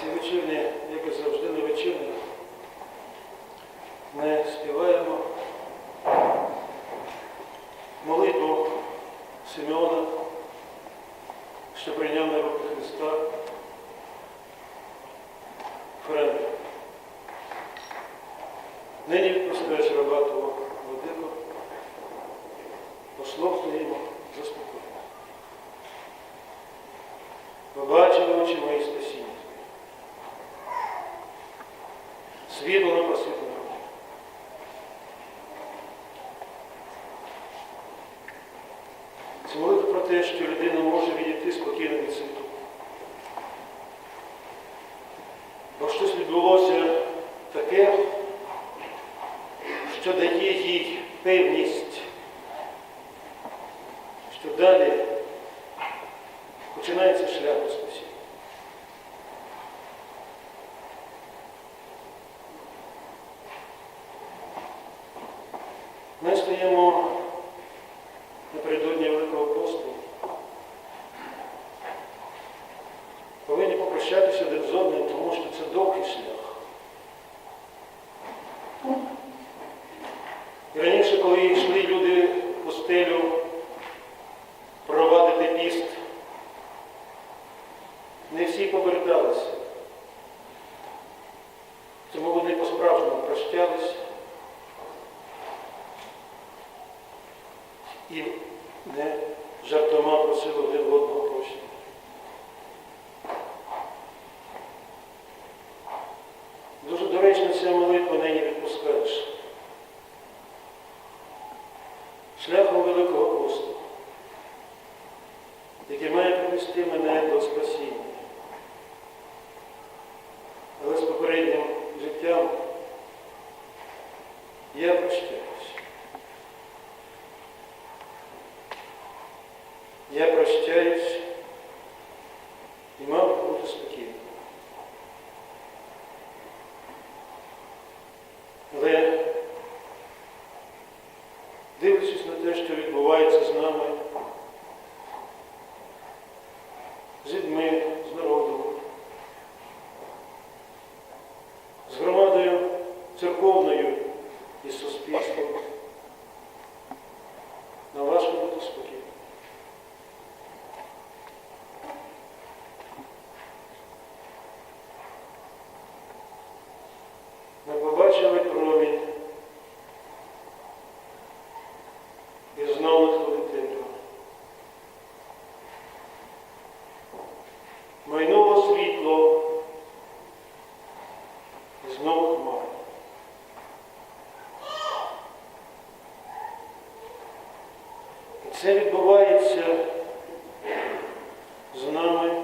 ці вечірні, як і завжди, на вечірні. Nešto imamo і не жартома просили один одного. Я прощаюсь. побачили промінь і знову ходити. дитина. Майнуло світло і знову хмари. І це відбувається з нами.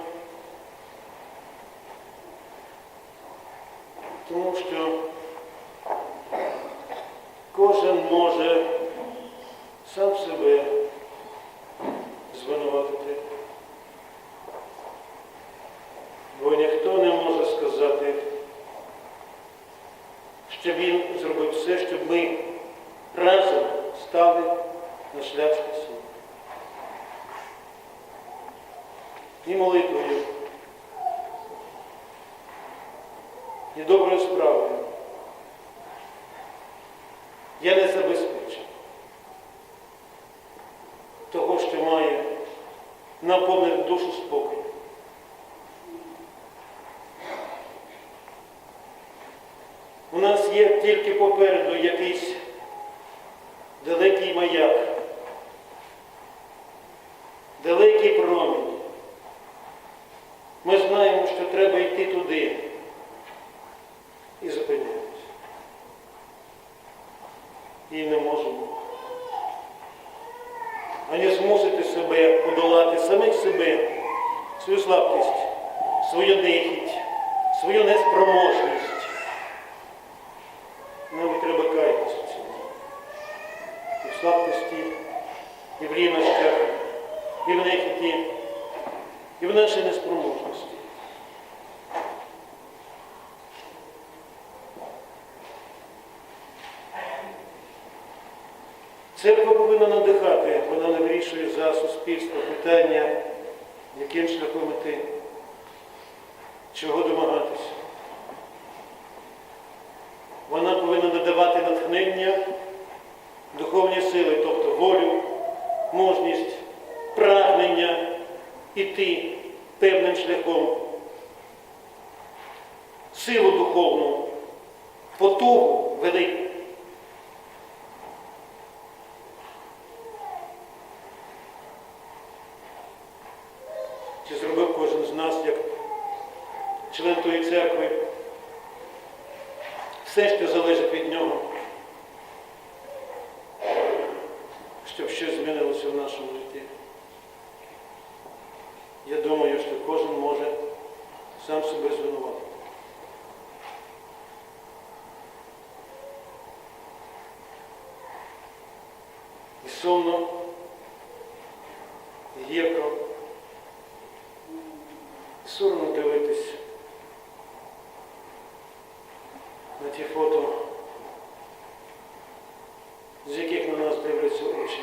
Тому що кожен може сам себе звинуватити. наповнив душу спокою. свою слабкість, свою нихість. Повинна надавати натхнення, духовні сили, тобто волю, мужність, прагнення іти певним шляхом, силу духовну, потугу велику. Чи зробив кожен з нас, як член тої церкви, все, що залежить від нього, щоб щось в нашому житті. Я думаю, що кожен може сам себе звинувати. І сумно, і гірко, і соромно дивитись на ті фото, з яких на нас дивляться очі,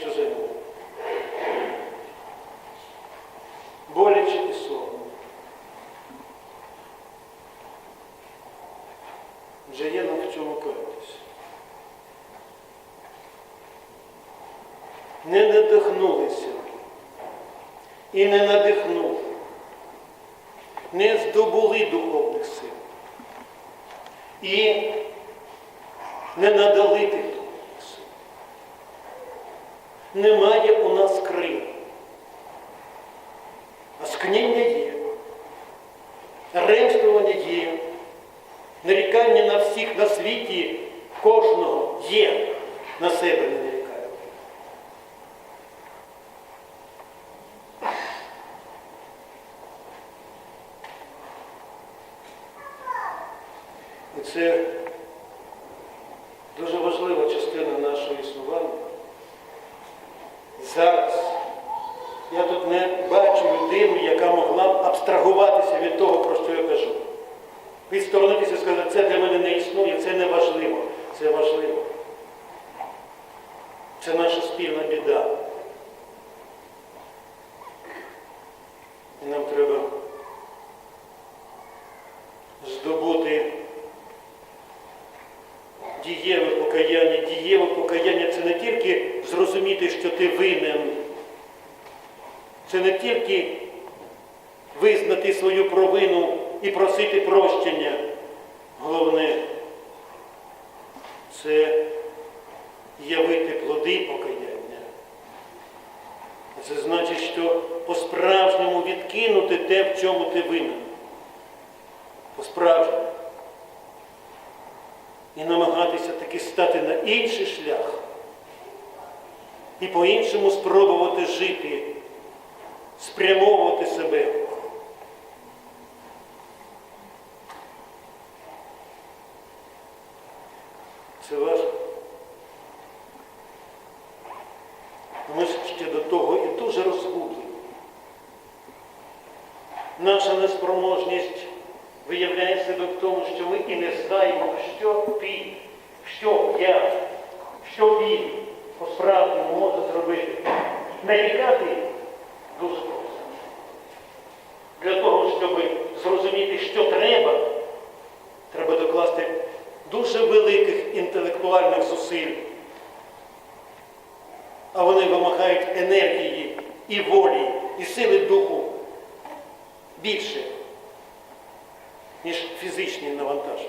тих, що. Боляче і сон. Вже є нам в чому каятися. Не надихнулися і не надихнули, не здобули духовних сил і не надали тих духовних сил. Немає у нас крил. А скніння є, ремствування є, нарікання на всіх на світі кожного є, на себе не нарікає. І це дуже важлива частина нашого існування. І зараз я тут не бачу людину, яка могла б абстрагуватися від того, про що я кажу. Відсторонитися і сказати, це для мене не існує, це не важливо. Це важливо. Це наша спільна біда. І нам треба здобути дієве покаяння. Дієве покаяння це не тільки зрозуміти, що ти винен. Це не тільки визнати свою провину і просити прощення. Головне це явити плоди покаяння. Це значить, що по-справжньому відкинути те, в чому ти винен. По-справжньому. І намагатися таки стати на інший шлях. І по-іншому спробувати жити спрямовувати себе. Це важко. Ми ще до того і дуже розгублені. Наша неспроможність виявляє себе в тому, що ми і не знаємо, що ти, що я, що він по-справжньому може зробити. Нарікати дуже просто. Для того, щоб зрозуміти, що треба, треба докласти дуже великих інтелектуальних зусиль. А вони вимагають енергії і волі, і сили духу більше, ніж фізичні навантаження.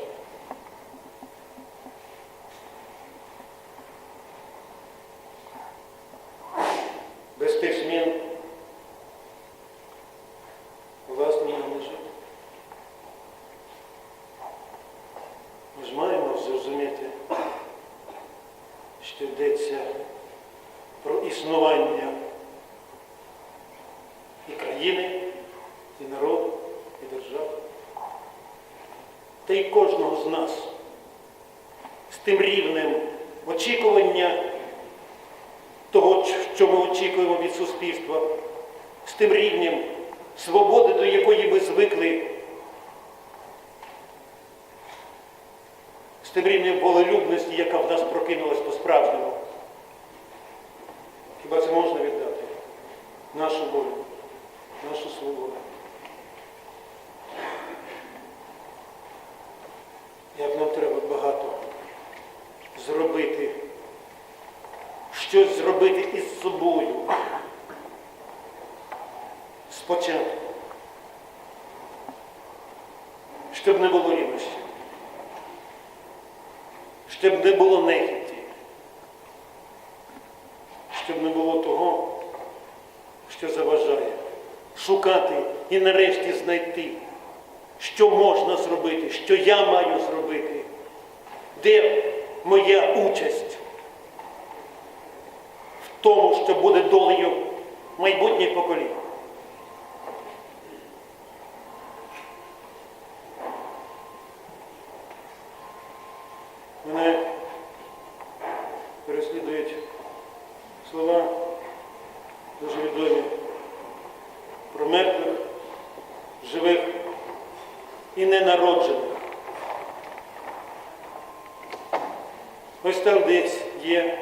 очікування того, що ми очікуємо від суспільства, з тим рівнем свободи, до якої ми звикли, з тим рівнем волелюбності, яка в нас прокинулась по-справжньому. Хіба це можна віддати? Нашу волю, нашу свободу. Як нам треба? Щось зробити із собою. Спочатку. Щоб не було рівності. Щоб не було нехіті. Щоб не було того, що заважає. Шукати і нарешті знайти, що можна зробити, що я маю зробити, де моя участь тому, що буде долею майбутніх поколінь. Мене переслідують слова дуже відомі про мертвих, живих і ненароджених. Ось там десь є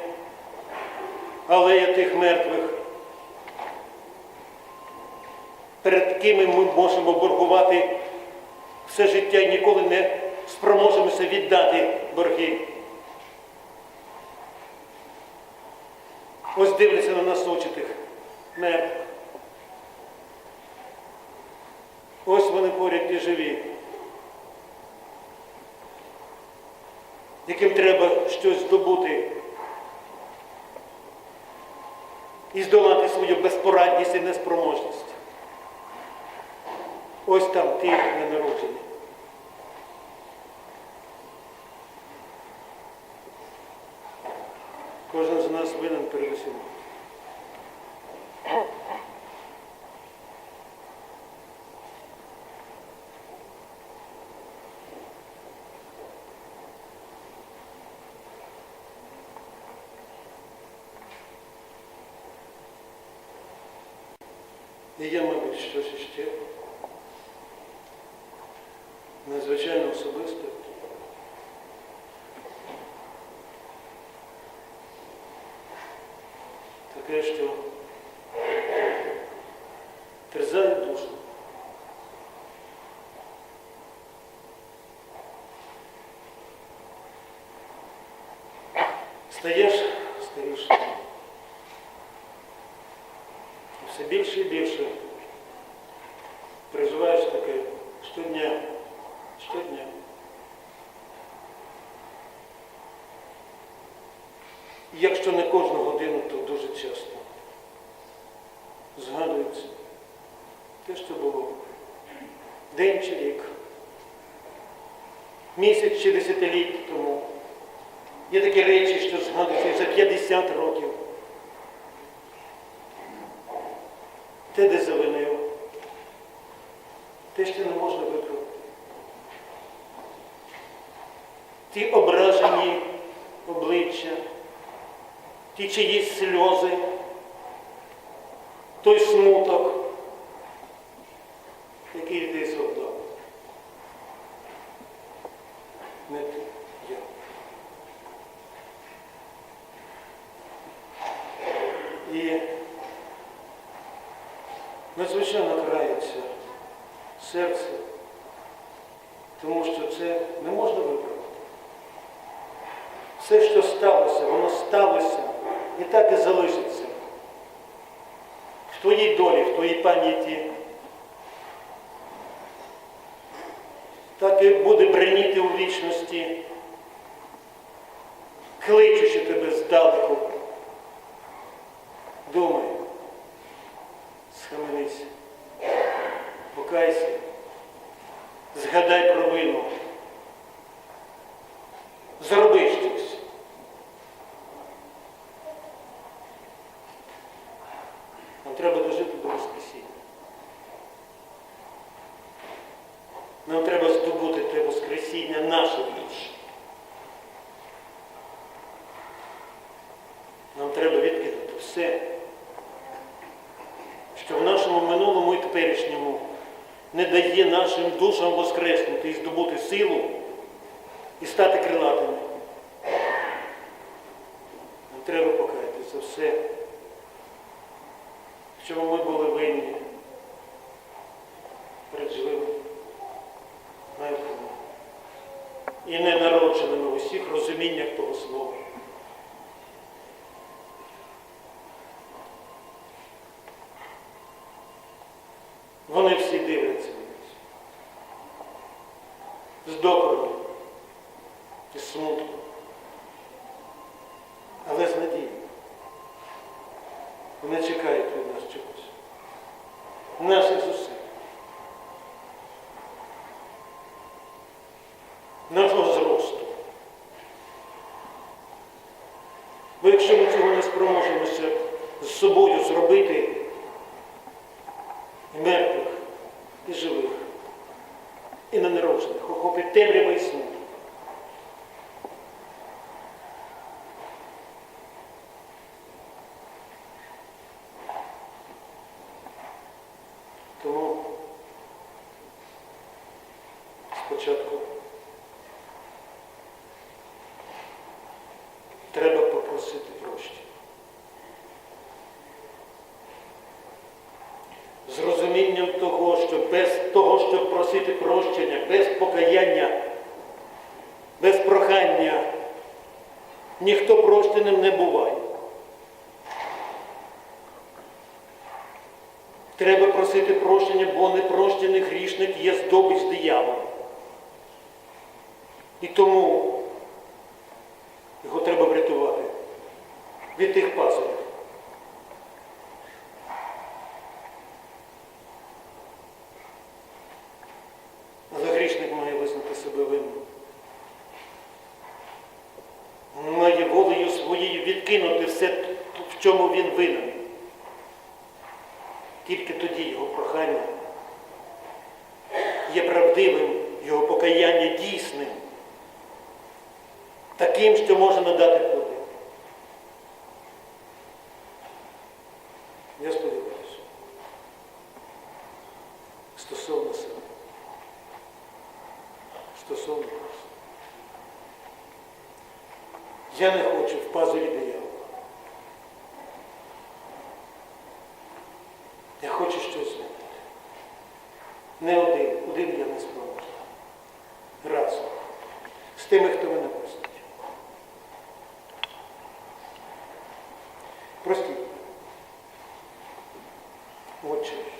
алея тих мертвих, перед ким ми можемо боргувати все життя і ніколи не спроможемося віддати борги. Ось дивляться на нас очі тих мертвих. Ось вони поряд і живі, яким треба щось здобути і здолати свою безпорадність і неспроможність. Ось там ті ненароджені. Кожен з нас винен перед усім. І є, мабуть, щось іще надзвичайно особисте. Таке, що терзає душу. Стаєш старіше. Все більше і більше переживаєш таке щодня, щодня. І Якщо не кожну годину, то дуже часто згадується те, що було день чи рік, місяць чи десятиліття тому. Є такі речі, що згадуються за 50 років. Те, де завинив, те, що не можна виправити. Ті ображені обличчя, ті чиїсь сльози, той смуток, який ти завдав. Не ти, я. І надзвичайно крається серце, тому що це не можна виправити. Все, що сталося, воно сталося і так і залишиться. В твоїй долі, в твоїй пам'яті. Так і буде бреніти у вічності, кличучи тебе здалеку. Покайся, згадай про вину, зроби щось. Нам треба дожити до Воскресіння. Нам треба здобути те Воскресіння наших душ. Нам треба відкинути все, що в нашому минулому і теперішньому не дає нашим душам воскреснути і здобути силу і стати крилатими. Нам треба покаятися все, чому ми були не чекають від нас чогось. Наш Ісус початку треба попросити прощення. З розумінням того, що без того, щоб просити прощення, без покаяння, без прохання, ніхто прощеним не буває. Треба просити прощення, бо непрощений грішник є здобич диявола. e tomou таким, що може надати. Отче.